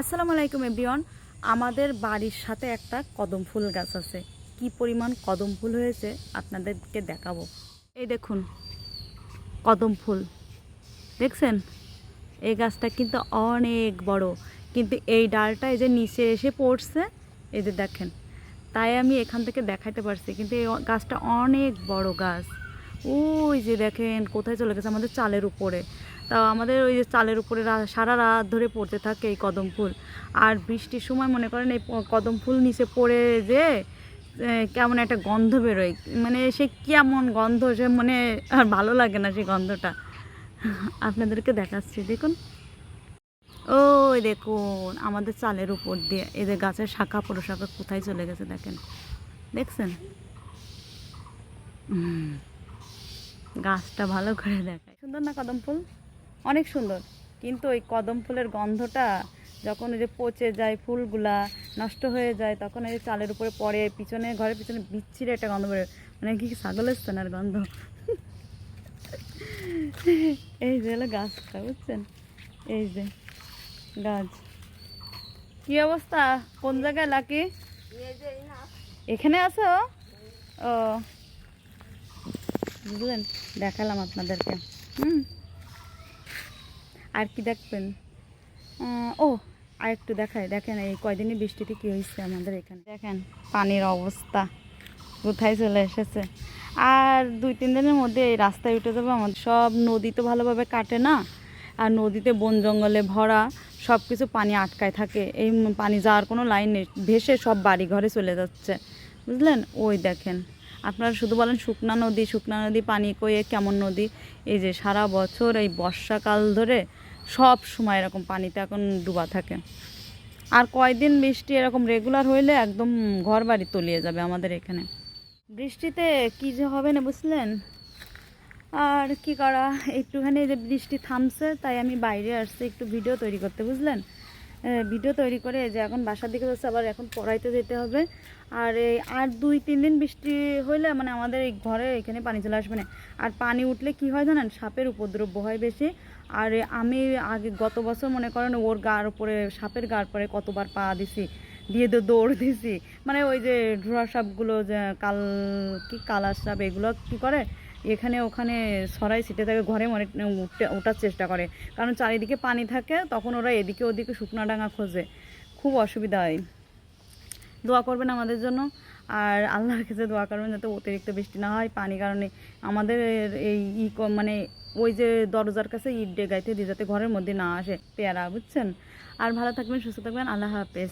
আসসালামু আলাইকুম, এভরিওয়ান। আমাদের বাড়ির সাথে একটা কদম ফুল গাছ আছে। কি পরিমাণ কদম ফুল হয়েছে আপনাদেরকে দেখাবো। এই দেখুন, কদম ফুল। দেখছেন? এই গাছটা কিন্তু অনেক বড়। কিন্তু এই ডালটা এই যে নিচে এসে পড়ছে, এই যে দেখেন, তাই আমি এখান থেকে দেখাইতে পারছি। কিন্তু এই গাছটা অনেক বড় গাছ। ওই যে দেখেন, কোথায় চলে গেছে আমাদের চালের উপরে। তা আমাদের ওই যে চালের উপরে সারা রাত ধরে পড়তে থাকে এই কদম ফুল। আর বৃষ্টির সময় মনে করেন এই কদম ফুল নিচে পড়ে যে কেমন একটা গন্ধ বেরোয়। মানে সে কেমন গন্ধ, সে মানে আর ভালো লাগে না সেই গন্ধটা। আপনাদেরকে দেখাচ্ছি, দেখুন। ওই দেখুন, আমাদের চালের উপর দিয়ে এদের গাছের শাখা, প্রশাখা কোথায় চলে গেছে দেখেন। দেখছেন? গাছটা ভালো করে দেখায়। সুন্দর না কদম ফুল? অনেক সুন্দর। কিন্তু ওই কদম ফুলের গন্ধটা যখন ওই যে পচে যায়, ফুলগুলা নষ্ট হয়ে যায়, তখন ওই যে চালের উপরে পড়ে, পিছনে, ঘরের পিছনে বিচ্ছিরে একটা গন্ধ বেরোয়। মানে কি ছাগলের স্থানের গন্ধ। এই যে হলো গাছটা, বুঝছেন? এই যে গাছ। কি অবস্থা? কোন জায়গায় লাকি? এখানে আছো? ও। বুঝলেন? দেখালাম আপনাদেরকে। হুম? আর কি দেখবেন? ও আর একটু দেখায় দেখেন এই কয়দিনই বৃষ্টিতে কী হয়েছে আমাদের এখানে? দেখেন, পানির অবস্থা। কোথায় চলে এসেছে? আর দুই, তিন দিনের মধ্যে এই রাস্তায় উঠে যাবে আমাদের। সব নদী তো ভালোভাবে কাটে না? আর নদীতে বন জঙ্গলে ভরা সব কিছু পানি আটকায় থাকে। এই পানি যাওয়ার কোনো লাইন নেই। ভেসে সব বাড়ি ঘরে চলে যাচ্ছে। বুঝলেন? ওই দেখেন। আপনারা শুধু বলেন শুকনা নদী শুকনা নদী, পানি কয়ে কেমন নদী? এই যে সারা বছর এই বর্ষাকাল ধরে সব সময় এরকম পানিতে এখন ডুবা থাকে। আর কয়দিন বৃষ্টি এরকম রেগুলার হইলে একদম ঘর বাড়ি তলিয়ে যাবে আমাদের এখানে। বৃষ্টিতে কি যে হবে না বুঝলেন? আর কি করা? একটুখানি যে বৃষ্টি থামছে, তাই আমি বাইরে আসছি একটু ভিডিও তৈরি করতে, বুঝলেন? ভিডিও তৈরি করে যে এখন বাসার দিকে যাচ্ছে, আবার এখন পড়াইতে যেতে হবে। আর এই আর দুই, তিন দিন বৃষ্টি হইলে মানে আমাদের এই ঘরে এখানে পানি চলে আসবে না। আর পানি উঠলে কি হয় জানেন? সাপের উপদ্রব হয় বেশি। আর আমি আগে গত বছর মনে করেন ওর গার উপরে, সাপের গার পরে কতবার পা দিছি, দিয়ে তো দৌড় দিছি। মানে ওই যে ঢোড়া সাপগুলো যে কাল, কি কালার সাপ এগুলো কি করে? এখানে ওখানে সরাই ছিটে থাকে ঘরে মনে ওঠার চেষ্টা করে। কারণ চারিদিকে পানি থাকে, তখন ওরা এদিকে ওদিকে শুকনা ডাঙা খোঁজে। খুব অসুবিধা হয়। দোয়া করবেন আমাদের জন্য। আর আল্লাহর কাছে দোয়া করবেন যাতে অতিরিক্ত বৃষ্টি না হয়, পানি কারণে আমাদের এই ই মানে ওই যে দরজার কাছে ইট ডেগাইতে দিয়ে যাতে ঘরের মধ্যে না আসে পেয়ারা, বুঝছেন? আর ভালো থাকবেন, সুস্থ থাকবেন। আল্লাহ হাফেজ।